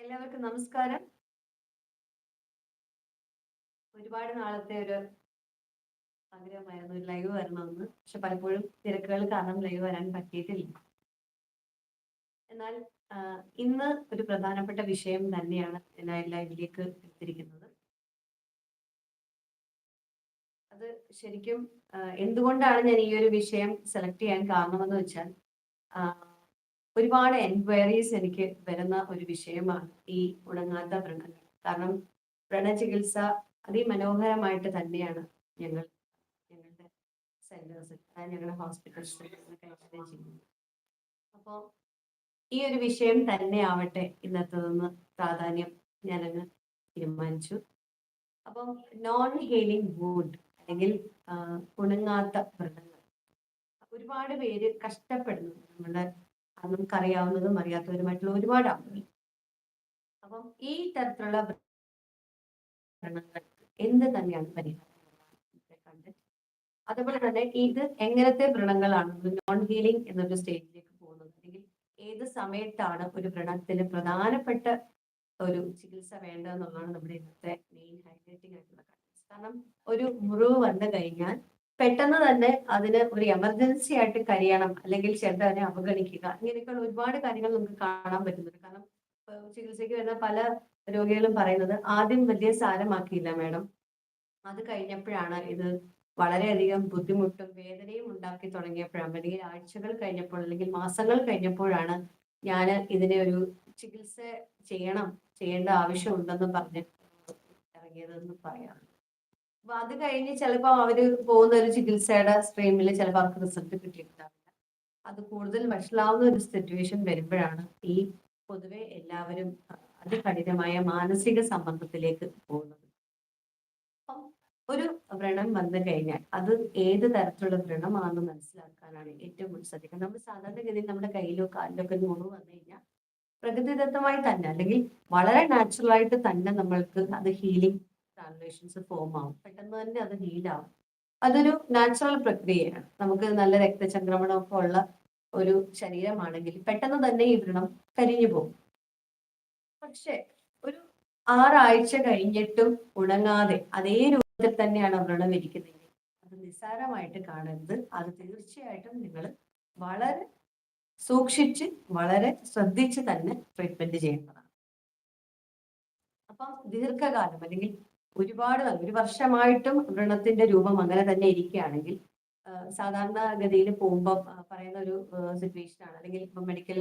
എല്ലാവർക്കും നമസ്കാരം. ഒരുപാട് നാളത്തെ ഒരു ആഗ്രഹമായിരുന്നു ഒരു ലൈവ് വരണമെന്ന്. പക്ഷെ പലപ്പോഴും തിരക്കുകൾ കാരണം ലൈവ് വരാൻ പറ്റിയിട്ടില്ല. എന്നാൽ ഇന്ന് ഒരു പ്രധാനപ്പെട്ട വിഷയം തന്നെയാണ് എല്ലാ ലൈവിലേക്ക് എടുത്തിരിക്കുന്നത്. അത് ശരിക്കും എന്തുകൊണ്ടാണ് ഞാൻ ഈ ഒരു വിഷയം സെലക്ട് ചെയ്യാൻ കാരണമെന്ന് വെച്ചാൽ ഒരുപാട് എൻക്വയറീസ് എനിക്ക് വരുന്ന ഒരു വിഷയമാണ് ഈ ഉണങ്ങാത്ത വ്രണങ്ങൾ കാരണം വ്രണചികിത്സ അതിമനോഹരമായിട്ട് തന്നെയാണ് ഞങ്ങൾ ഞങ്ങളുടെ സെന്റേഴ്സിൽ അതായത് ഞങ്ങളുടെ ഹോസ്പിറ്റൽസിൽ ചെയ്യുന്നത്. അപ്പോൾ ഈ ഒരു വിഷയം തന്നെ ആവട്ടെ ഇന്നത്തതെന്ന് പ്രാധാന്യം ഞാനങ്ങ് തീരുമാനിച്ചു. അപ്പം നോൺ ഹീലിംഗ് വൂഡ് അല്ലെങ്കിൽ ഉണങ്ങാത്ത വ്രണങ്ങൾ ഒരുപാട് പേര് കഷ്ടപ്പെടുന്നു നമ്മുടെ നമുക്കറിയാവുന്നതും അറിയാത്തവരുമായിട്ടുള്ള ഒരുപാട് ആളുകൾ. അപ്പം ഈ തരത്തിലുള്ള എന്ത് തന്നെയാണ് പരിഹാരം അതുപോലെ തന്നെ ഇത് എങ്ങനത്തെ വ്രണങ്ങളാണ് നോൺ ഹീലിംഗ് എന്നൊരു സ്റ്റേജിലേക്ക് പോകുന്നത്. അല്ലെങ്കിൽ ഏത് സമയത്താണ് ഒരു വ്രണത്തിന് പ്രധാനപ്പെട്ട ഒരു ചികിത്സ വേണ്ടതെന്നുള്ളതാണ് നമ്മുടെ ഇന്നത്തെ മെയിൻ ഹൈലൈറ്റിംഗ് ആയിട്ടുള്ള കാര്യം കാരണം ഒരു മുറിവ് വന്നു കഴിഞ്ഞാൽ പെട്ടെന്ന് തന്നെ അതിന് ഒരു എമർജൻസി ആയിട്ട് കഴിയണം അല്ലെങ്കിൽ ചിലത് അതിനെ അവഗണിക്കുക. ഇങ്ങനെയൊക്കെയുള്ള ഒരുപാട് കാര്യങ്ങൾ നമുക്ക് കാണാൻ പറ്റുന്നുണ്ട്. കാരണം ചികിത്സയ്ക്ക് വരുന്ന പല രോഗികളും പറയുന്നത് ആദ്യം വലിയ സാരമാക്കിയില്ല മാഡം. അത് കഴിഞ്ഞപ്പോഴാണ് ഇത് വളരെയധികം ബുദ്ധിമുട്ടും വേദനയും ഉണ്ടാക്കി തുടങ്ങിയപ്പോഴാണ്. അല്ലെങ്കിൽ ആഴ്ചകൾ കഴിഞ്ഞപ്പോൾ അല്ലെങ്കിൽ മാസങ്ങൾ കഴിഞ്ഞപ്പോഴാണ് ഞാൻ ഇതിനെ ഒരു ചികിത്സ ചെയ്യണം ചെയ്യേണ്ട ആവശ്യമുണ്ടെന്ന് പറഞ്ഞ് ഇറങ്ങിയതെന്ന് പറയാം. അത് കഴിഞ്ഞ് ചിലപ്പോൾ അവർ പോകുന്ന ഒരു ചികിത്സയുടെ സ്ട്രീമിൽ ചിലപ്പോൾ അവർക്ക് റിസൾട്ട് കിട്ടിയിട്ടുണ്ടാവില്ല. അത് കൂടുതൽ വഷളാവുന്ന ഒരു സിറ്റുവേഷൻ വരുമ്പോഴാണ് ഈ പൊതുവെ എല്ലാവരും അത് അതികഠിനമായ മാനസിക സമ്മർദ്ദത്തിലേക്ക് പോകുന്നത്. അപ്പം ഒരു വ്രണം വന്നു കഴിഞ്ഞാൽ അത് ഏത് തരത്തിലുള്ള വ്രണമാണെന്ന് മനസ്സിലാക്കാനാണ് ഏറ്റവും കൂടുതൽ ശ്രദ്ധിക്കുന്നത് നമ്മൾ സാധാരണഗതിയിൽ നമ്മുടെ കയ്യിലോ കാലിലോ ഒക്കെ മുറിവ് വന്നു കഴിഞ്ഞാൽ പ്രകൃതിദത്തമായി തന്നെ അല്ലെങ്കിൽ വളരെ നാച്ചുറൽ ആയിട്ട് തന്നെ നമ്മൾക്ക് അത് ഹീലിംഗ് ട്രാൻസ്ലേഷൻസ് ഫോം ആവും. പെട്ടെന്ന് തന്നെ അത് ഹീലാവും അതൊരു നാച്ചുറൽ പ്രക്രിയയാണ്. നമുക്ക് നല്ല രക്തചംക്രമണം ഒക്കെ ഉള്ള ഒരു ശരീരമാണെങ്കിൽ പെട്ടെന്ന് തന്നെ ഈ വ്രണം കരിഞ്ഞു പോകും. പക്ഷേ ഒരു ആറാഴ്ച കഴിഞ്ഞിട്ടും ഉണങ്ങാതെ അതേ രൂപത്തിൽ തന്നെയാണ് വ്രണം ഇരിക്കുന്നതെങ്കിൽ അത് നിസ്സാരമായിട്ട് കാണരുത്. അത് തീർച്ചയായിട്ടും നിങ്ങൾ വളരെ സൂക്ഷിച്ച് വളരെ ശ്രദ്ധിച്ച് തന്നെ ട്രീറ്റ്മെന്റ് ചെയ്യേണ്ടതാണ്. അപ്പം ദീർഘകാലം അല്ലെങ്കിൽ ഒരുപാട് ഒരു വർഷമായിട്ടും വ്രണത്തിന്റെ രൂപം അങ്ങനെ തന്നെ ഇരിക്കുകയാണെങ്കിൽ സാധാരണ ഗതിയിൽ പോകുമ്പോൾ പറയുന്ന ഒരു സിറ്റുവേഷൻ ആണ്. അല്ലെങ്കിൽ ഇപ്പം മെഡിക്കൽ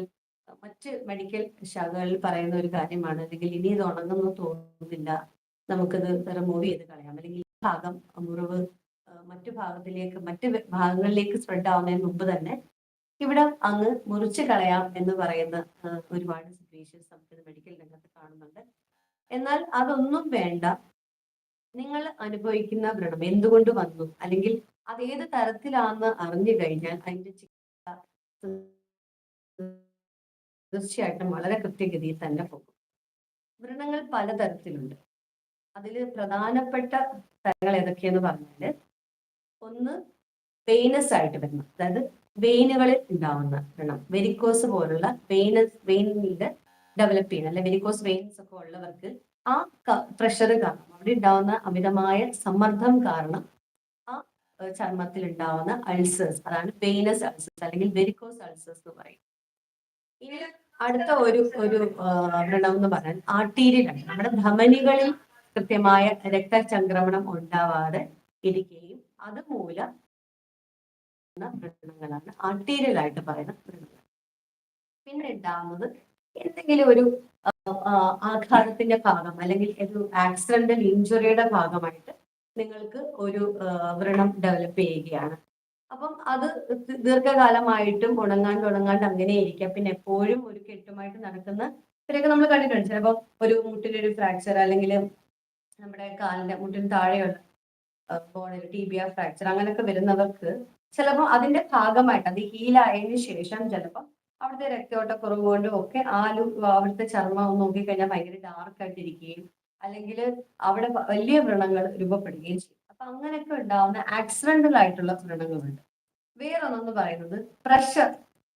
മറ്റ് മെഡിക്കൽ ശാഖകളിൽ പറയുന്ന ഒരു കാര്യമാണ്. അല്ലെങ്കിൽ ഇനി ഇത് ഉണങ്ങുന്നു തോന്നുന്നില്ല നമുക്കത് റിമൂവ് ചെയ്ത് കളയാം. അല്ലെങ്കിൽ ഭാഗം മുറിവ് മറ്റു ഭാഗത്തിലേക്ക് മറ്റ് ഭാഗങ്ങളിലേക്ക് സ്പ്രെഡ് ആവുന്നതിന് മുമ്പ് തന്നെ ഇവിടെ അങ്ങ് മുറിച്ച് കളയാം എന്ന് പറയുന്ന ഒരുപാട് സിറ്റുവേഷൻസ് നമുക്ക് മെഡിക്കൽ രംഗത്ത് കാണുന്നുണ്ട്. എന്നാൽ അതൊന്നും വേണ്ട. നിങ്ങൾ അനുഭവിക്കുന്ന വ്രണം എന്തുകൊണ്ട് വന്നു? അല്ലെങ്കിൽ അത് ഏത് തരത്തിലാണെന്ന് അറിഞ്ഞു കഴിഞ്ഞാൽ അതിന്റെ ചികിത്സ തീർച്ചയായിട്ടും വളരെ കൃത്യഗതിയിൽ തന്നെ പോകും. വ്രണങ്ങൾ പലതരത്തിലുണ്ട്. അതിൽ പ്രധാനപ്പെട്ട തരങ്ങൾ ഏതൊക്കെയെന്ന് പറഞ്ഞാൽ ഒന്ന് വെയിനസ് ആയിട്ട് വരുന്ന അതായത് വെയിനുകളിൽ ഉണ്ടാവുന്ന വ്രണം. വെരിക്കോസ് പോലുള്ള വെയിനസ് വെയിനിൽ ഡെവലപ്പ് ചെയ്യുന്ന അല്ലെ വെരിക്കോസ് വെയിൻസ് ഒക്കെ ഉള്ളവർക്ക് ആ പ്രഷർ കാരണം അവിടെ ഉണ്ടാവുന്ന അമിതമായ സമ്മർദ്ദം കാരണം ആ ചർമ്മത്തിൽ ഉണ്ടാവുന്ന അൾസേഴ്സ് അതാണ് വെയിനസ് അൾസേഴ്സ് അല്ലെങ്കിൽ വെരിക്കോസ് അൾസേഴ്സ് എന്ന് പറയും. ഇനി അടുത്ത ഒരു ഒരു വ്രണം എന്ന് പറഞ്ഞാൽ ആർട്ടീരിയൽ നമ്മുടെ ധമനികളിൽ കൃത്യമായ രക്തചംക്രമണം ഉണ്ടാവാതെ ഇരിക്കുകയും അതുമൂലം വ്രണങ്ങളാണ് ആർട്ടീരിയൽ ആയിട്ട് പറയുന്ന വ്രണങ്ങൾ. പിന്നെ ഉണ്ടാവുന്നത് എന്തെങ്കിലും ഒരു ആഘാതത്തിന്റെ ഭാഗം അല്ലെങ്കിൽ ഒരു ആക്സിഡന്റൽ ഇഞ്ചുറിയുടെ ഭാഗമായിട്ട് നിങ്ങൾക്ക് ഒരു വ്രണം ഡെവലപ്പ് ചെയ്യുകയാണ്. അപ്പം അത് ദീർഘകാലമായിട്ടും ഉണങ്ങാണ്ട് ഉണങ്ങാണ്ട് അങ്ങനെ ഇരിക്കാം. പിന്നെ എപ്പോഴും ഒരു കെട്ടുമായിട്ട് നടക്കുന്ന ഇവരൊക്കെ നമ്മൾ കണ്ടിട്ടുണ്ട്. ചിലപ്പോൾ ഒരു മുട്ടിലൊരു ഫ്രാക്ചർ അല്ലെങ്കിൽ നമ്മുടെ കാലിന്റെ മുട്ടിന് താഴെയുള്ള ബോണിൽ ടിബിയ ഫ്രാക്ചർ അങ്ങനെയൊക്കെ വരുന്നവർക്ക് ചിലപ്പോൾ അതിന്റെ ഭാഗമായിട്ട് അത് ഹീലായതിനു ശേഷം ചിലപ്പോൾ അവിടുത്തെ രക്തയോട്ടക്കുറവ് കൊണ്ടും ഒക്കെ ആ ലു- അവിടുത്തെ ചർമ്മം നോക്കിക്കഴിഞ്ഞാൽ ഭയങ്കര ഡാർക്ക് ആയിട്ടിരിക്കുകയും അല്ലെങ്കിൽ അവിടെ വലിയ വ്രണങ്ങൾ രൂപപ്പെടുകയും ചെയ്യും. അപ്പൊ അങ്ങനെയൊക്കെ ഉണ്ടാവുന്ന ആക്സിഡന്റൽ ആയിട്ടുള്ള വ്രണങ്ങളുണ്ട്. വേറൊന്നെന്ന് പറയുന്നത് പ്രഷർ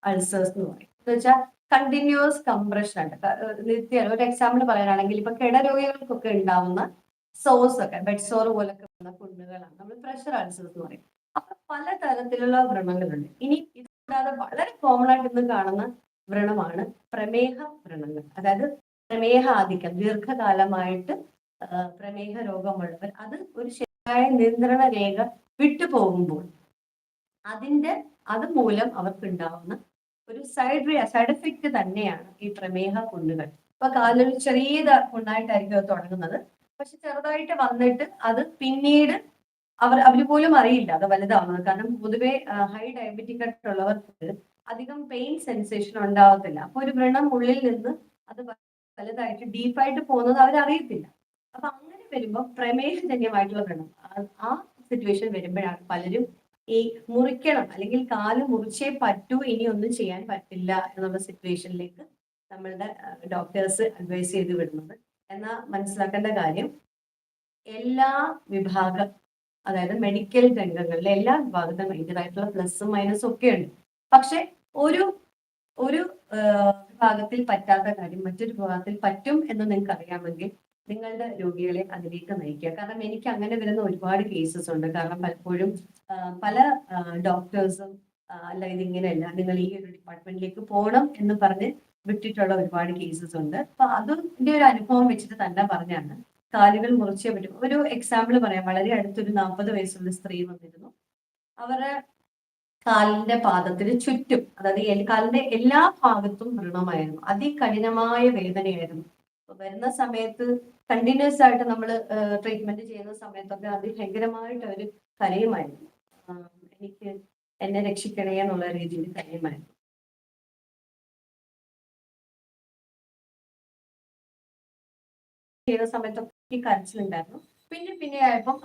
അൾസേഴ്സ് എന്ന് പറയും. എന്ന് വെച്ചാൽ കണ്ടിന്യൂസ് കംപ്രഷൻ ഉണ്ട് നിത്യ ഒരു എക്സാമ്പിൾ പറയാനാണെങ്കിൽ ഇപ്പൊ കിടരോഗികൾക്കൊക്കെ ഉണ്ടാവുന്ന സോസ് ഒക്കെ ബെഡ് സോർ പോലൊക്കെ ഉള്ള നമ്മൾ പ്രഷർ അൾസേഴ്സ് എന്ന് പറയും. അപ്പൊ പല തരത്തിലുള്ള വ്രണങ്ങളുണ്ട്. ഇനി ഇത് കൂടാതെ വളരെ കോമൺ ആയിട്ട് ഇന്ന് കാണുന്ന വ്രണമാണ് പ്രമേഹ വ്രണങ്ങൾ. അതായത് പ്രമേഹ ആധിക്യം ദീർഘകാലമായിട്ട് പ്രമേഹ രോഗമുള്ളവർ അത് ഒരു ശരിയായ നിയന്ത്രണ രേഖ വിട്ടു പോകുമ്പോൾ അതിന്റെ അത് മൂലം അവർക്ക് ഉണ്ടാവുന്ന ഒരു സൈഡ് സൈഡ് എഫക്റ്റ് തന്നെയാണ് ഈ പ്രമേഹ പുണ്ണുകൾ ഇപ്പൊ കാലിൽ ചെറിയ പുണ്ണായിട്ടായിരിക്കും അത് തുടങ്ങുന്നത്. പക്ഷെ ചെറുതായിട്ട് വന്നിട്ട് അത് പിന്നീട് അവർ അവർ പോലും അറിയില്ല. അത് വലുതാവുന്നത്. കാരണം പൊതുവെ ഹൈ ഡയബറ്റിക് ആയിട്ടുള്ളവർക്ക് അധികം പെയിൻ സെൻസേഷൻ ഉണ്ടാവത്തില്ല. അപ്പൊ ഒരു വ്രണം ഉള്ളിൽ നിന്ന് അത് വലുതായിട്ട് ഡീപ്പായിട്ട് പോകുന്നത് അവരറിയത്തില്ല. അപ്പൊ അങ്ങനെ വരുമ്പോൾ പ്രമേഹജന്യമായിട്ടുള്ള വ്രണം ആ- സിറ്റുവേഷൻ വരുമ്പോഴാണ് പലരും ഈ മുറിക്കണം. അല്ലെങ്കിൽ കാൽ മുറിച്ചേ പറ്റൂ ഇനി ഒന്നും ചെയ്യാൻ പറ്റില്ല എന്നുള്ള സിറ്റുവേഷനിലേക്ക് നമ്മളുടെ ഡോക്ടേഴ്സ് അഡ്വൈസ് ചെയ്ത് വിടുന്നത്. എന്നാൽ മനസ്സിലാക്കേണ്ട കാര്യം എല്ലാ വിഭാഗം അതായത് മെഡിക്കൽ രംഗങ്ങളിലെ എല്ലാ വിഭാഗത്തിനും അതിന്റെതായിട്ടുള്ള പ്ലസും മൈനസും ഒക്കെ ഉണ്ട് പക്ഷെ ഒരു ഒരു വിഭാഗത്തിൽ പറ്റാത്ത കാര്യം മറ്റൊരു വിഭാഗത്തിൽ പറ്റും എന്ന് നിങ്ങൾക്ക് അറിയാമെങ്കിൽ നിങ്ങളുടെ രോഗികളെ അതിലേക്ക് നയിക്കുക. കാരണം എനിക്ക് അങ്ങനെ വരുന്ന ഒരുപാട് കേസസ് ഉണ്ട്. കാരണം പലപ്പോഴും പല ഡോക്ടേഴ്സും അല്ല ഇതിങ്ങനെയല്ല നിങ്ങൾ ഈ ഒരു ഡിപ്പാർട്ട്മെന്റിലേക്ക് പോകണം എന്ന് പറഞ്ഞ് വിട്ടിട്ടുള്ള ഒരുപാട് കേസസ് ഉണ്ട്. അപ്പൊ അതിന്റെ ഒരു അനുഭവം വെച്ചിട്ട് തന്നെ പറഞ്ഞാണ് കാലുകൾ മുറിച്ചേ പറ്റും. ഒരു എക്സാമ്പിൾ പറയാം. വളരെ അടുത്തൊരു നാൽപ്പത് വയസ്സുള്ള സ്ത്രീ വന്നിരുന്നു. അവരുടെ കാലിന്റെ പാദത്തിന് ചുറ്റും അതായത് കാലിന്റെ എല്ലാ ഭാഗത്തും വ്രണമായിരുന്നു. അതികഠിനമായ വേദനയായിരുന്നു. വരുന്ന സമയത്ത് കണ്ടിന്യൂസ് ആയിട്ട് നമ്മൾ ട്രീറ്റ്മെന്റ് ചെയ്യുന്ന സമയത്തൊക്കെ അതിഭയങ്കരമായിട്ട് അവർ കരയുമായിരുന്നു. എനിക്ക് എന്നെ രക്ഷിക്കണേ എന്നുള്ള രീതിയിൽ കരയുമായിരുന്നു. ചെയ്യുന്ന സമയത്തൊക്കെ കരച്ചിലുണ്ടായിരുന്നു. പിന്നെ പിന്നെ ആയപ്പം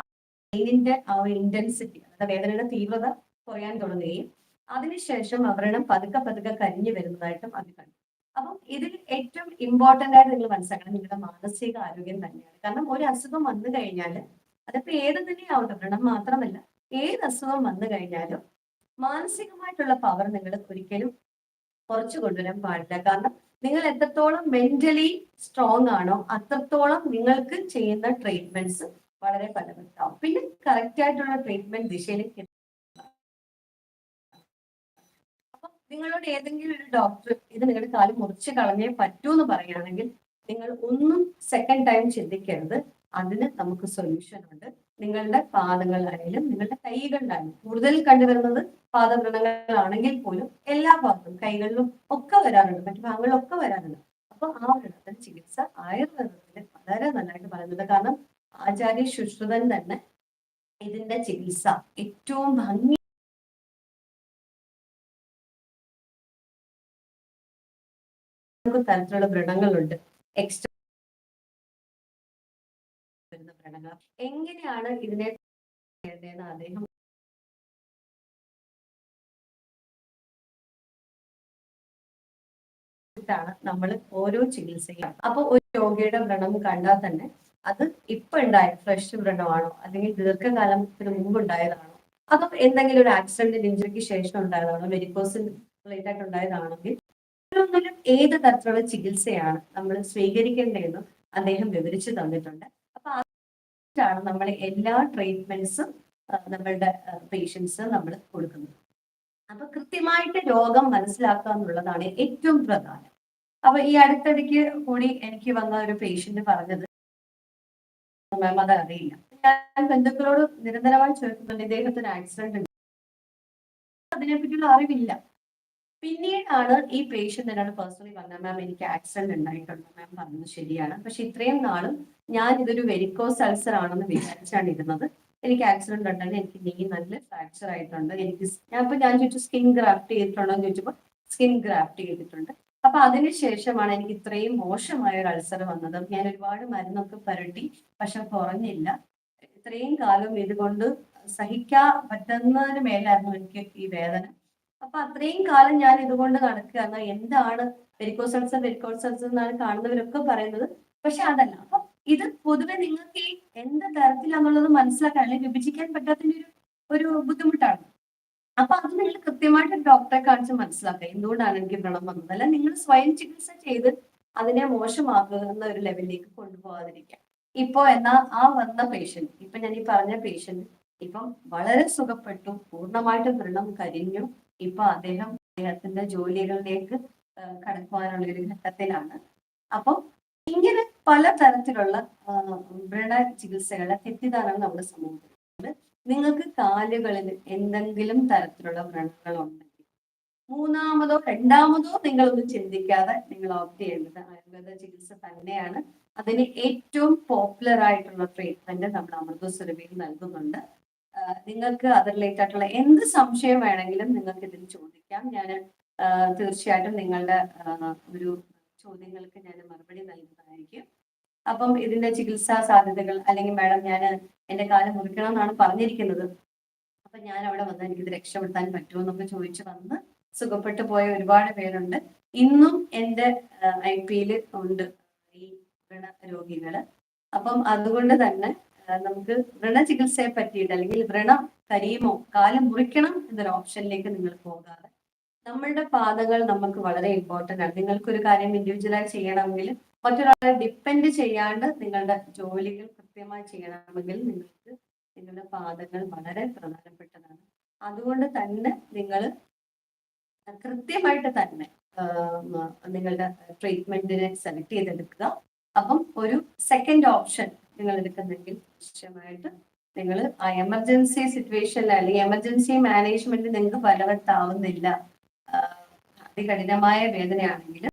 പെയിനിന്റെ ആ ഇന്റൻസിറ്റി അതായത് വേദനയുടെ തീവ്രത കുറയാൻ തുടങ്ങുകയും അതിനുശേഷം അവരണം പതുക്കെ പതുക്കെ കരിഞ്ഞു വരുന്നതായിട്ടും അത് കണ്ടു. അപ്പം ഇതിൽ ഏറ്റവും ഇമ്പോർട്ടന്റ് ആയിട്ട് നിങ്ങൾ മനസ്സിലാക്കണം നിങ്ങളുടെ മാനസിക ആരോഗ്യം തന്നെയാണ്. കാരണം ഒരു അസുഖം വന്നു കഴിഞ്ഞാൽ അതിപ്പോ ഏത് തന്നെ ആവട്ടെ വ്രണം മാത്രമല്ല ഏത് അസുഖം വന്നു കഴിഞ്ഞാലും മാനസികമായിട്ടുള്ള പവർ നിങ്ങൾ ഒരിക്കലും കുറച്ചു കൊണ്ടുവരാൻ പാടില്ല. കാരണം നിങ്ങൾ എത്രത്തോളം മെന്റലി സ്ട്രോങ് ആണോ അത്രത്തോളം നിങ്ങൾക്ക് ചെയ്യുന്ന ട്രീറ്റ്മെന്റ്സ് വളരെ ഫലപ്രദമാവും പിന്നെ കറക്റ്റ് ആയിട്ടുള്ള ട്രീറ്റ്മെന്റ് ദിശയിലേക്ക് അപ്പൊ നിങ്ങളോട് ഏതെങ്കിലും ഒരു ഡോക്ടർ ഇത് നിങ്ങളുടെ കാൽ മുറിച്ച് കളഞ്ഞേ പറ്റൂ എന്ന് പറയുകയാണെങ്കിൽ നിങ്ങൾ ഒന്നും സെക്കൻഡ് ടൈം ചിന്തിക്കരുത്. അതിന് നമുക്ക് സൊല്യൂഷൻ ഉണ്ട്. നിങ്ങളുടെ പാദങ്ങളായാലും നിങ്ങളുടെ കൈകളിലായാലും. കൂടുതൽ കണ്ടുവരുന്നത് പാദവ്രണങ്ങളാണെങ്കിൽ പോലും എല്ലാ ഭാഗത്തും കൈകളിലും ഒക്കെ വരാറുണ്ട്. മറ്റു ഭാഗങ്ങളിലൊക്കെ വരാറുണ്ട്. അപ്പൊ ആ വ്രണത്തിൽ ചികിത്സ ആയുർവേദത്തിൽ വളരെ നന്നായിട്ട് പറയുന്നുണ്ട്. കാരണം ആചാര്യ ശുശ്രുതൻ തന്നെ ഇതിന്റെ ചികിത്സ ഏറ്റവും ഭംഗി തരത്തിലുള്ള വ്രണങ്ങളുണ്ട്. എക്സ്ട്രാ വ്രണങ്ങൾ എങ്ങനെയാണ് ഇതിനെ അദ്ദേഹം ാണ് നമ്മൾ ഓരോ ചികിത്സയും അപ്പൊ ഒരു രോഗിയുടെ വ്രണം കണ്ടാൽ തന്നെ അത് ഇപ്പൊ ഉണ്ടായ ഫ്രഷ് വ്രണമാണോ? അല്ലെങ്കിൽ ദീർഘകാലത്തിന് മുമ്പ് ഉണ്ടായതാണോ? അതോ എന്തെങ്കിലും ഒരു ആക്സിഡന്റ് ഇഞ്ചുറിക്ക് ശേഷം ഉണ്ടായതാണോ? വെരിക്കോസിൽ റിലേറ്റ് ആയിട്ട് ഉണ്ടായതാണെങ്കിൽ ഓരോന്നിലും ഏത് തരത്തിലുള്ള ചികിത്സയാണ് നമ്മൾ സ്വീകരിക്കേണ്ടതെന്നും അദ്ദേഹം വിവരിച്ചു തന്നിട്ടുണ്ട്. അപ്പൊ അതിലാണ് നമ്മൾ എല്ലാ ട്രീറ്റ്മെന്റ്സും നമ്മളുടെ പേഷ്യൻസ് നമ്മൾ കൊടുക്കുന്നത്. അപ്പൊ കൃത്യമായിട്ട് രോഗം മനസ്സിലാക്കുക എന്നുള്ളതാണ് ഏറ്റവും പ്രധാനം. അപ്പൊ ഈ അടുത്തിടയ്ക്ക് കൂടി എനിക്ക് വന്ന ഒരു പേഷ്യന്റ് പറഞ്ഞത് മാം അത് അറിയില്ല. ഞാൻ ബന്ധുക്കളോട് നിരന്തരമായി ചോദിക്കുന്നുണ്ട് ഇദ്ദേഹത്തിന് ആക്സിഡന്റ് ഉണ്ട്. അതിനെപ്പറ്റിയുള്ള അറിവില്ല. പിന്നീടാണ് ഈ പേഷ്യന്റ് എന്നോട് പേഴ്സണലി പറഞ്ഞത് മാം എനിക്ക് ആക്സിഡന്റ് ഉണ്ടായിട്ടുണ്ട്. മാം പറഞ്ഞത് ശരിയാണ്. പക്ഷെ ഇത്രയും നാളും ഞാൻ ഇതൊരു വെരിക്കോസ് അൾസർ ആണെന്ന് വിചാരിച്ചാണ് ഇരുന്നത് എനിക്ക് ആക്സിഡന്റ് ഉണ്ടെങ്കിൽ എനിക്ക് നീ നല്ല ഫ്രാക്ചർ ആയിട്ടുണ്ട്. എനിക്ക് ഞാൻ ഇപ്പൊ ഞാൻ ചോദിച്ചു സ്കിൻ ഗ്രാഫ്റ്റ് ചെയ്തിട്ടുണ്ടോ എന്ന് ചോദിച്ചപ്പോൾ സ്കിൻ ഗ്രാഫ്റ്റ് ചെയ്തിട്ടുണ്ട്. അപ്പൊ അതിനുശേഷമാണ് എനിക്ക് ഇത്രയും മോശമായ ഒരു അൾസർ വന്നത്. ഞാൻ ഒരുപാട് മരുന്നൊക്കെ പുരട്ടി പക്ഷെ കുറഞ്ഞില്ല. ഇത്രയും കാലം ഇതുകൊണ്ട് സഹിക്കാൻ പറ്റുന്നതിന് മേലായിരുന്നു എനിക്ക് ഈ വേദന. അപ്പൊ അത്രയും കാലം ഞാൻ ഇതുകൊണ്ട് നടക്കുകയാണ് എന്താണ് വെരിക്കോസ് അൾസർ വെരിക്കോസ് അൾസർ എന്നാണ് കാണുന്നവരൊക്കെ പറയുന്നത്. പക്ഷെ അതല്ല. അപ്പൊ ഇത് പൊതുവെ നിങ്ങൾക്ക് ഈ എന്ത് തരത്തിലാന്നുള്ളത് മനസ്സിലാക്കാൻ അല്ലെങ്കിൽ വിഭജിക്കാൻ പറ്റാത്തതിന്റെ ഒരു ഒരു ബുദ്ധിമുട്ടാണ്. അപ്പൊ അത് നിങ്ങൾ കൃത്യമായിട്ട് ഡോക്ടറെ കാണിച്ച് മനസ്സിലാക്കുക. എന്തുകൊണ്ടാണ് എനിക്ക് വ്രണം വന്നത്? അല്ല നിങ്ങൾ സ്വയം ചികിത്സ ചെയ്ത് അതിനെ മോശമാക്കുന്ന ഒരു ലെവലിലേക്ക് കൊണ്ടുപോകാതിരിക്കുക. ഇപ്പോ എന്നാ ആ വന്ന പേഷ്യന്റ് ഇപ്പൊ ഞാൻ ഈ പറഞ്ഞ പേഷ്യന്റ് ഇപ്പം വളരെ സുഖപ്പെട്ടു പൂർണമായിട്ടും വ്രണം കരിഞ്ഞു. ഇപ്പൊ അദ്ദേഹം അദ്ദേഹത്തിന്റെ ജോലികളിലേക്ക് കടക്കുവാനുള്ള ഒരു ഘട്ടത്തിലാണ്. അപ്പം ഇങ്ങനെ പല തരത്തിലുള്ള ആഹ് വ്രണ ചികിത്സകളെ തെറ്റിദ്ധാരണ നമ്മുടെ സമൂഹത്തിൽ നിങ്ങൾക്ക് കാലുകളിൽ എന്തെങ്കിലും തരത്തിലുള്ള വ്രണങ്ങൾ ഉണ്ടെങ്കിൽ മൂന്നാമതോ രണ്ടാമതോ നിങ്ങളൊന്നും ചിന്തിക്കാതെ നിങ്ങൾ ഓപ്റ്റ് ചെയ്യേണ്ടത് ആയുർവേദ ചികിത്സ തന്നെയാണ്. അതിന് ഏറ്റവും പോപ്പുലർ ആയിട്ടുള്ള ട്രീറ്റ്മെന്റ് നമ്മൾ അമൃത സുരഭിയിൽ നൽകുന്നുണ്ട് നിങ്ങൾക്ക് അത് റിലേറ്റഡ് ആയിട്ടുള്ള എന്ത് സംശയം വേണമെങ്കിലും നിങ്ങൾക്ക് ഇതിൽ ചോദിക്കാം. ഞാൻ തീർച്ചയായിട്ടും നിങ്ങളുടെ ഒരു ചോദ്യങ്ങൾക്ക് ഞാൻ മറുപടി നൽകുന്നതായിരിക്കും. അപ്പം ഇതിന്റെ ചികിത്സാ സാധ്യതകൾ അല്ലെങ്കിൽ മാഡം ഞാൻ എന്റെ കാലം മുറിക്കണം എന്നാണ് പറഞ്ഞിരിക്കുന്നത്. അപ്പൊ ഞാൻ അവിടെ വന്ന് എനിക്കിത് രക്ഷപ്പെടുത്താൻ പറ്റുമോ എന്നൊക്കെ ചോദിച്ചു വന്ന് സുഖപ്പെട്ടു പോയ ഒരുപാട് പേരുണ്ട്. ഇന്നും എന്റെ ഐ പിയിൽ ഉണ്ട് ഈ വ്രണ രോഗികൾ. അപ്പം അതുകൊണ്ട് തന്നെ നമുക്ക് വ്രണ ചികിത്സയെ പറ്റിയിട്ട് അല്ലെങ്കിൽ വ്രണം കരിയുമോ കാലം മുറിക്കണം എന്നൊരു ഓപ്ഷനിലേക്ക് നിങ്ങൾ പോകാതെ നമ്മളുടെ പാദങ്ങൾ നമുക്ക് വളരെ ഇമ്പോർട്ടന്റ് ആണ്. നിങ്ങൾക്കൊരു കാര്യം ഇൻഡിവിജ്വലായി ചെയ്യണമെങ്കിൽ മറ്റൊരാളെ ഡിപ്പെൻഡ് ചെയ്യാണ്ട് നിങ്ങളുടെ ജോലികൾ കൃത്യമായി ചെയ്യണമെങ്കിൽ നിങ്ങൾക്ക് നിങ്ങളുടെ പാദങ്ങൾ വളരെ പ്രധാനപ്പെട്ടതാണ്. അതുകൊണ്ട് തന്നെ നിങ്ങൾ കൃത്യമായിട്ട് തന്നെ നിങ്ങളുടെ ട്രീറ്റ്മെന്റിനെ സെലക്ട് ചെയ്തെടുക്കുക. അപ്പം ഒരു സെക്കൻഡ് ഓപ്ഷൻ നിങ്ങൾ എടുക്കുന്നെങ്കിൽ നിശ്ചയമായിട്ട് നിങ്ങൾ ആ എമർജൻസി സിറ്റുവേഷനിൽ അല്ലെങ്കിൽ എമർജൻസി മാനേജ്മെന്റ് നിങ്ങൾക്ക് ഫലവത്താവുന്നില്ല. അതികഠിനമായ വേദനയാണെങ്കിൽ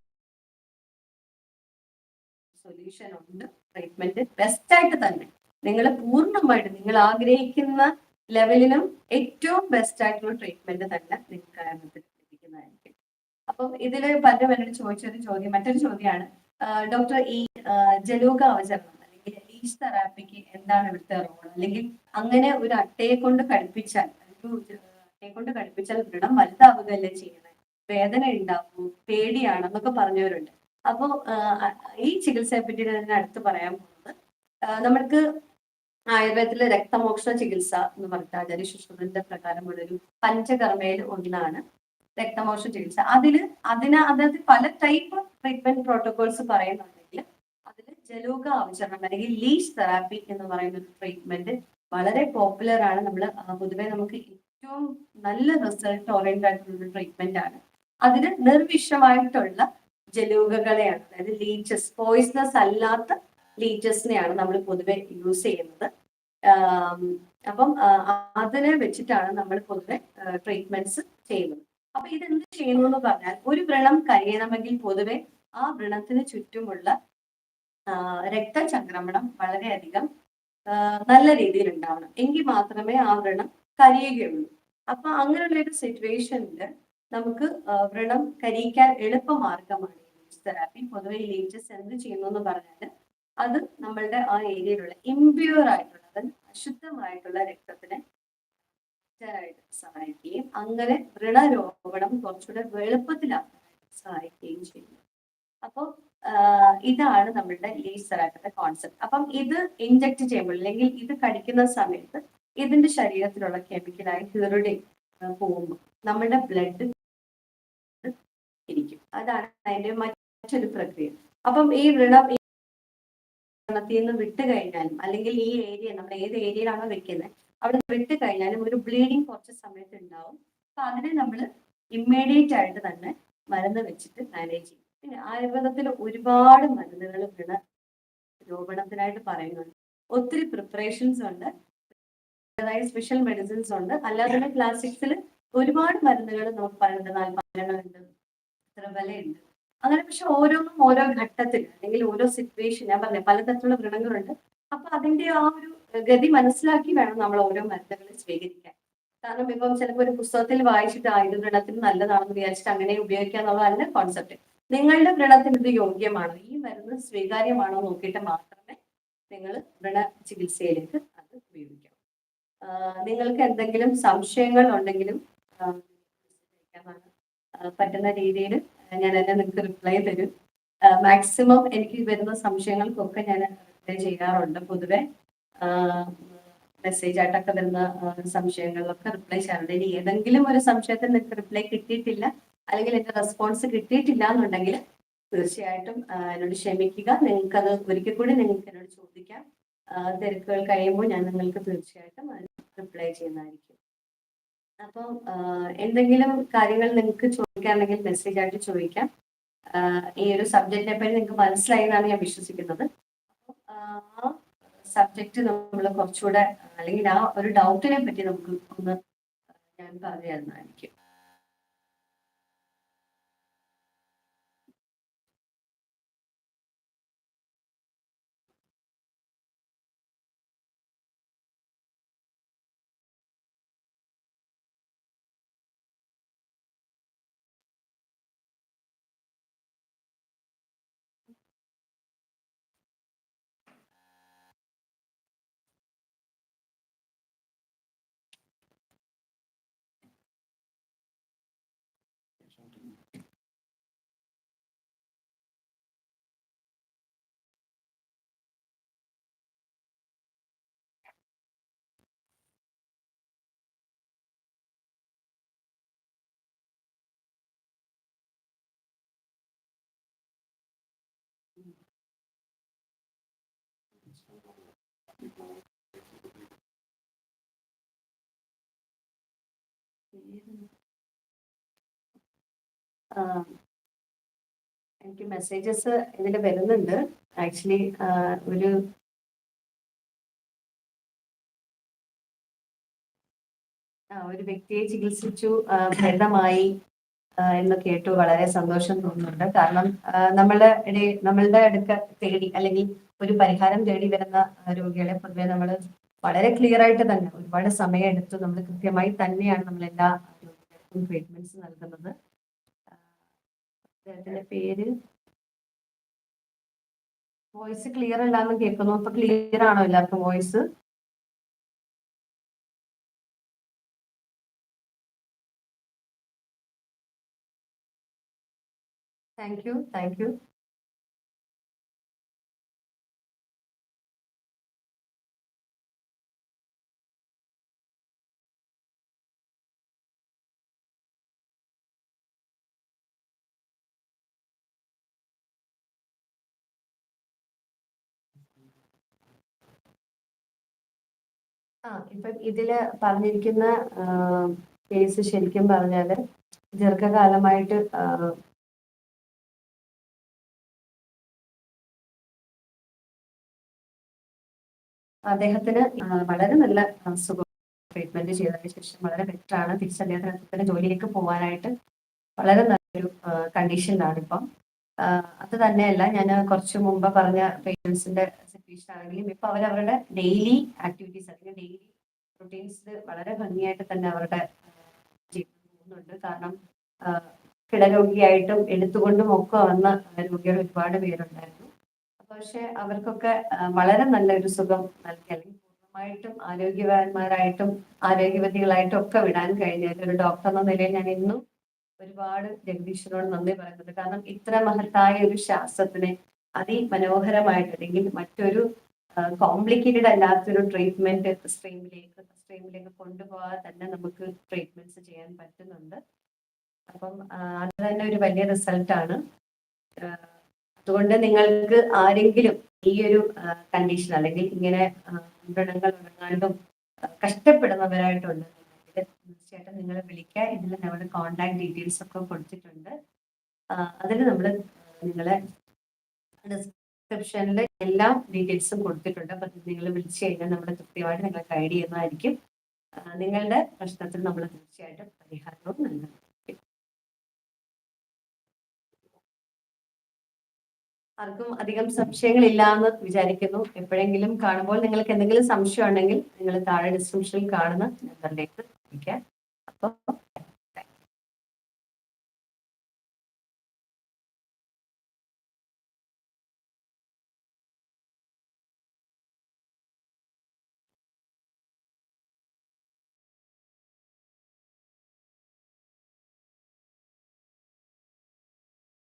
സൊല്യൂഷൻ ഉണ്ട് ട്രീറ്റ്മെന്റ് ബെസ്റ്റ് ആയിട്ട് തന്നെ. നിങ്ങൾ പൂർണമായിട്ട് നിങ്ങൾ ആഗ്രഹിക്കുന്ന ലെവലിലും ഏറ്റവും ബെസ്റ്റ് ആയിട്ടുള്ള ട്രീറ്റ്മെന്റ് തന്നെ നിങ്ങൾക്ക് ആയുർവേദത്തിൽ ലഭിക്കുന്നതായിരിക്കും. അപ്പം ഇതിൽ പലരും എന്നോട് ചോദിച്ചൊരു ചോദ്യം മറ്റൊരു ചോദ്യമാണ് ഡോക്ടർ ഈ ജലൂക അവചരണം അല്ലെങ്കിൽ ലീച്ച് തെറാപ്പിക്ക് എന്താണ് ഇവിടുത്തെ റോൾ അല്ലെങ്കിൽ അങ്ങനെ ഒരു അട്ടയെ കൊണ്ട് കടുപ്പിച്ചാൽ ഒരു അട്ടയെ കൊണ്ട് കടുപ്പിച്ചാൽ വൃണം വലുതാവുകയല്ലേ ചെയ്യണേ? വേദന ഉണ്ടാവും പേടിയാണെന്നൊക്കെ പറഞ്ഞവരുണ്ട്. അപ്പോ ആഹ് ഈ ചികിത്സയെ പറ്റി ഞാൻ അടുത്ത് പറയാൻ പോകുന്നത്. നമ്മൾക്ക് ആയുർവേദത്തിലെ രക്തമോക്ഷ ചികിത്സ എന്ന് പറഞ്ഞിട്ട് ആചാര്യ ശുശ്രൂഷന്റെ പ്രകാരമുള്ള ഒരു പഞ്ചകർമ്മയിൽ ഒന്നാണ് രക്തമോക്ഷ ചികിത്സ. അതിൽ അതിന് അതായത് പല ടൈപ്പ് ട്രീറ്റ്മെന്റ് പ്രോട്ടോകോൾസ് പറയുന്നുണ്ടെങ്കിൽ അതിൽ ജലോക ആവശ്യമാണ് അല്ലെങ്കിൽ ലീഷ് തെറാപ്പി എന്ന് പറയുന്ന ഒരു ട്രീറ്റ്മെന്റ് വളരെ പോപ്പുലർ ആണ്. നമ്മൾ പൊതുവെ നമുക്ക് ഏറ്റവും നല്ല റിസൾട്ട് ഓറിയന്റഡ് ആയിട്ടുള്ള ട്രീറ്റ്മെന്റ് ആണ്. അതിന് നിർവിഷമായിട്ടുള്ള ജലൂകകളെയാണ് അതായത് ലീച്ചസ് പോയിസണസ് അല്ലാത്ത ലീച്ചസിനെയാണ് നമ്മൾ പൊതുവെ യൂസ് ചെയ്യുന്നത്. അപ്പം അതിനെ വെച്ചിട്ടാണ് നമ്മൾ പൊതുവെ ട്രീറ്റ്മെന്റ്സ് ചെയ്യുന്നത്. അപ്പൊ ഇതെന്ത് ചെയ്യുന്നു എന്ന് പറഞ്ഞാൽ ഒരു വ്രണം കഴിയണമെങ്കിൽ പൊതുവെ ആ വ്രണത്തിന് ചുറ്റുമുള്ള രക്തചംക്രമണം വളരെയധികം നല്ല രീതിയിൽ ഉണ്ടാവണം. എങ്കിൽ മാത്രമേ ആ വ്രണം കരിയുകയുള്ളൂ. അപ്പൊ അങ്ങനെയുള്ള ഒരു സിറ്റുവേഷനിൽ നമുക്ക് വ്രണം കരിയിക്കാൻ എളുപ്പമാർഗമാണ് ഈ ലീച്ച് തെറാപ്പി പൊതുവെ ഈ ലീച്ചസ് എന്ത് ചെയ്യുന്നു എന്ന് പറഞ്ഞാൽ അത് നമ്മളുടെ ആ ഏരിയയിലുള്ള ഇമ്പ്യൂർ ആയിട്ടുള്ള അതായത് അശുദ്ധമായിട്ടുള്ള രക്തത്തിനെ സഹായിക്കുകയും അങ്ങനെ വൃണരോപണം കുറച്ചുകൂടെ വെളുപ്പത്തിലാക്കാനായിട്ട് സഹായിക്കുകയും ചെയ്യുന്നു. അപ്പോൾ ഇതാണ് നമ്മളുടെ ലീസ് തെറാപ്പിയുടെ കോൺസെപ്റ്റ് അപ്പം ഇത് ഇൻജക്ട് ചെയ്യുമ്പോൾ അല്ലെങ്കിൽ ഇത് കടിക്കുന്ന സമയത്ത് ഇതിന്റെ ശരീരത്തിലുള്ള കെമിക്കലായി ഹിറുഡിൻ പോകുമ്പോൾ നമ്മുടെ ബ്ലഡ് ഇരിക്കും. അതാണ് അതിന്റെ മറ്റൊരു പ്രക്രിയ. അപ്പം ഈ വ്രണം ഈ വ്രണത്തിൽ നിന്ന് വിട്ട് കഴിഞ്ഞാലും അല്ലെങ്കിൽ ഈ ഏരിയ നമ്മൾ ഏത് ഏരിയയിലാണോ വെക്കുന്നത് അവിടെ വിട്ട് കഴിഞ്ഞാലും ഒരു ബ്ലീഡിങ് കുറച്ച് സമയത്ത് ഉണ്ടാവും. അപ്പൊ അതിനെ നമ്മൾ ഇമ്മീഡിയറ്റ് ആയിട്ട് തന്നെ മരുന്ന് വെച്ചിട്ട് മാനേജ് ചെയ്യും. പിന്നെ ആയുർവേദത്തിൽ ഒരുപാട് മരുന്നുകൾ വൃണ രൂപണത്തിനായിട്ട് പറയുന്നുണ്ട്. ഒത്തിരി പ്രിപ്പറേഷൻസ് ഉണ്ട്. അതായത് സ്പെഷ്യൽ മെഡിസിൻസ് ഉണ്ട്. അല്ലാതെ തന്നെ ക്ലാസിക്സിൽ ഒരുപാട് മരുന്നുകൾ നമുക്ക് പറയുന്നുണ്ട്. നാൽപ്പാലങ്ങളുണ്ട് ത്രിബലയുണ്ട് അങ്ങനെ പക്ഷെ ഓരോന്നും ഓരോ ഘട്ടത്തിൽ അല്ലെങ്കിൽ ഓരോ സിറ്റുവേഷൻ ഞാൻ പറഞ്ഞ പലതരത്തിലുള്ള വ്രണങ്ങളുണ്ട് അപ്പൊ അതിന്റെ ആ ഒരു ഗതി മനസ്സിലാക്കി വേണം നമ്മൾ ഓരോ മരുന്നുകളും സ്വീകരിക്കാൻ. കാരണം ഇപ്പം ചിലപ്പോൾ ഒരു പുസ്തകത്തിൽ വായിച്ചിട്ട് ആയുധ വ്രണത്തിന് നല്ലതാണെന്ന് വിചാരിച്ചിട്ട് അങ്ങനെ ഉപയോഗിക്കുക എന്നുള്ളതല്ല കോൺസെപ്റ്റ് നിങ്ങളുടെ വ്രണത്തിന് ഇത് യോഗ്യമാണോ? ഈ മരുന്ന് സ്വീകാര്യമാണോ നോക്കിയിട്ട് മാത്രമേ നിങ്ങൾ വ്രണ ചികിത്സയിലേക്ക് അത് ഉപയോഗിക്കാം. നിങ്ങൾക്ക് എന്തെങ്കിലും സംശയങ്ങൾ ഉണ്ടെങ്കിലും പറ്റുന്ന രീതിയിൽ ഞാൻ എന്നെ നിങ്ങൾക്ക് റിപ്ലൈ തരും. മാക്സിമം എനിക്ക് വരുന്ന സംശയങ്ങൾക്കൊക്കെ ഞാൻ റിപ്ലൈ ചെയ്യാറുണ്ട് പൊതുവെ. മെസ്സേജ് ആയിട്ടൊക്കെ വരുന്ന സംശയങ്ങളിലൊക്കെ റിപ്ലൈ ചെയ്യാറുണ്ട്. ഇനി ഏതെങ്കിലും ഒരു സംശയത്തിന് നിങ്ങൾക്ക് റിപ്ലൈ കിട്ടിയിട്ടില്ല അല്ലെങ്കിൽ എന്റെ റെസ്പോൺസ് കിട്ടിയിട്ടില്ല എന്നുണ്ടെങ്കിൽ തീർച്ചയായിട്ടും എന്നോട് ക്ഷമിക്കുക. നിങ്ങൾക്ക് അത് ഒരിക്കൽ കൂടി നിങ്ങൾക്ക് എന്നോട് ചോദിക്കാം. തിരക്കുകൾ കഴിയുമ്പോൾ ഞാൻ നിങ്ങൾക്ക് തീർച്ചയായിട്ടും റിപ്ലൈ ചെയ്യുന്നതായിരിക്കും. അപ്പം എന്തെങ്കിലും കാര്യങ്ങൾ നിങ്ങൾക്ക് ചോദിക്കാണെങ്കിൽ മെസ്സേജ് ആയിട്ട് ചോദിക്കാം. ഈ ഒരു സബ്ജക്റ്റിനെ പറ്റി നിങ്ങൾക്ക് മനസ്സിലായി എന്നാണ് ഞാൻ വിശ്വസിക്കുന്നത്. ആ സബ്ജക്റ്റ് നമ്മൾ കുറച്ചുകൂടെ അല്ലെങ്കിൽ ആ ഒരു ഡൗട്ടിനെ പറ്റി നമുക്ക് ഒന്ന് ഞാൻ പറഞ്ഞു തരുന്നതായിരിക്കും ആ, എനിക്ക് മെസ്സേജസ് ഇതിൽ വരുന്നുണ്ട്. ആക്ച്വലി ഒരു ആ, ഒരു വ്യക്തിയെ ചികിത്സിച്ചു ഭേദമായി എന്ന് കേട്ടു. വളരെ സന്തോഷം തോന്നുന്നുണ്ട്. കാരണം നമ്മളുടെ നമ്മളുടെ അടുക്ക തേടി അല്ലെങ്കിൽ ഒരു പരിഹാരം തേടി വരുന്ന രോഗികളെ പൊതുവെ നമ്മൾ വളരെ ക്ലിയർ ആയിട്ട് തന്നെ ഒരുപാട് സമയം എടുത്ത്. നമ്മൾ കൃത്യമായി തന്നെയാണ് നമ്മൾ എല്ലാ രോഗികൾക്കും ട്രീറ്റ്മെന്റ്സ് നൽകുന്നത്. അദ്ദേഹത്തിന്റെ പേര്. വോയിസ് ക്ലിയർ അല്ലാന്ന് കേൾക്കുന്നു. അപ്പൊ ക്ലിയർ ആണോ എല്ലാവർക്കും voice thank you thank you ഇപ്പം ഇതിൽ പറഞ്ഞിരിക്കുന്ന കേസ് ശരിക്കും പറഞ്ഞാൽ ദീർഘകാലമായിട്ട് അദ്ദേഹത്തിന് വളരെ നല്ല സുഖം ട്രീറ്റ്മെന്റ് ചെയ്തതിനു ശേഷം വളരെ ബെറ്റർ ആണ് തിരിച്ച് അദ്ദേഹത്തിന് ജോലിയിലേക്ക് പോകാനായിട്ട് വളരെ നല്ലൊരു കണ്ടീഷനിലാണ് ഇപ്പം അത് തന്നെയല്ല. ഞാൻ കുറച്ച് മുമ്പ് പറഞ്ഞ പേഷ്യൻസിന്റെ സിറ്റുവേഷൻ ആണെങ്കിലും ഇപ്പൊ അവരവരുടെ ഡെയിലി ആക്ടിവിറ്റീസ് അല്ലെങ്കിൽ ഡെയിലി റുട്ടീൻസ് വളരെ ഭംഗിയായിട്ട് തന്നെ അവരുടെ പോകുന്നുണ്ട്. കാരണം കിടരോഗിയായിട്ടും എടുത്തുകൊണ്ടും ഒക്കെ വന്ന രോഗികൾ ഒരുപാട് പേരുണ്ടായിരുന്നു. പക്ഷെ അവർക്കൊക്കെ വളരെ നല്ലൊരു സുഖം നൽകി അല്ലെങ്കിൽ പൂർണമായിട്ടും ആരോഗ്യവാന്മാരായിട്ടും ആരോഗ്യവതികളായിട്ടും ഒക്കെ വിടാൻ കഴിഞ്ഞ ഒരു ഡോക്ടർ എന്ന നിലയിൽ ഞാൻ ഇന്നും ഒരുപാട് ജഗദീശ്വരനോട് നന്ദി പറയുന്നത്. കാരണം ഇത്ര മഹത്തായ ഒരു ശാസ്ത്രത്തിനെ അതിമനോഹരമായിട്ട് അല്ലെങ്കിൽ മറ്റൊരു കോംപ്ലിക്കേറ്റഡ് അല്ലാത്തൊരു ട്രീറ്റ്മെന്റ് സ്ട്രീമിലേക്ക് സ്ട്രീമിലേക്ക് കൊണ്ടുപോകാതെ തന്നെ നമുക്ക് ട്രീറ്റ്മെന്റ്സ് ചെയ്യാൻ പറ്റുന്നുണ്ട്. അപ്പം അത് തന്നെ ഒരു വലിയ റിസൾട്ടാണ് അതുകൊണ്ട് നിങ്ങൾക്ക് ആരെങ്കിലും ഈ ഒരു കണ്ടീഷൻ അല്ലെങ്കിൽ ഇങ്ങനെ വ്രണങ്ങൾ ഉണങ്ങാണ്ടും ആ, കഷ്ടപ്പെടുന്നവരായിട്ടുണ്ട് തീർച്ചയായിട്ടും നിങ്ങൾ വിളിക്കുക ഇതിൽ നമ്മുടെ കോണ്ടാക്ട് ഡീറ്റെയിൽസ് ഒക്കെ കൊടുത്തിട്ടുണ്ട്. അതിൽ നമ്മൾ നിങ്ങളെ ഡിസ്ക്രിപ്ഷനിൽ എല്ലാ ഡീറ്റെയിൽസും കൊടുത്തിട്ടുണ്ട്. അപ്പം നിങ്ങൾ വിളിച്ചു കഴിഞ്ഞാൽ നമ്മൾ കൃത്യമായിട്ട് നിങ്ങളെ ഗൈഡ് ചെയ്യുന്നതായിരിക്കും. നിങ്ങളുടെ പ്രശ്നത്തിൽ നമ്മൾ തീർച്ചയായിട്ടും പരിഹാരവും നൽകും ആർക്കും അധികം സംശയങ്ങളില്ല എന്ന് വിചാരിക്കുന്നു. എപ്പോഴെങ്കിലും കാണുമ്പോൾ നിങ്ങൾക്ക് എന്തെങ്കിലും സംശയം ഉണ്ടെങ്കിൽ നിങ്ങൾ താഴെ ഡിസ്ക്രിപ്ഷനിൽ കാണുന്ന നമ്പറിലേക്ക് Okay.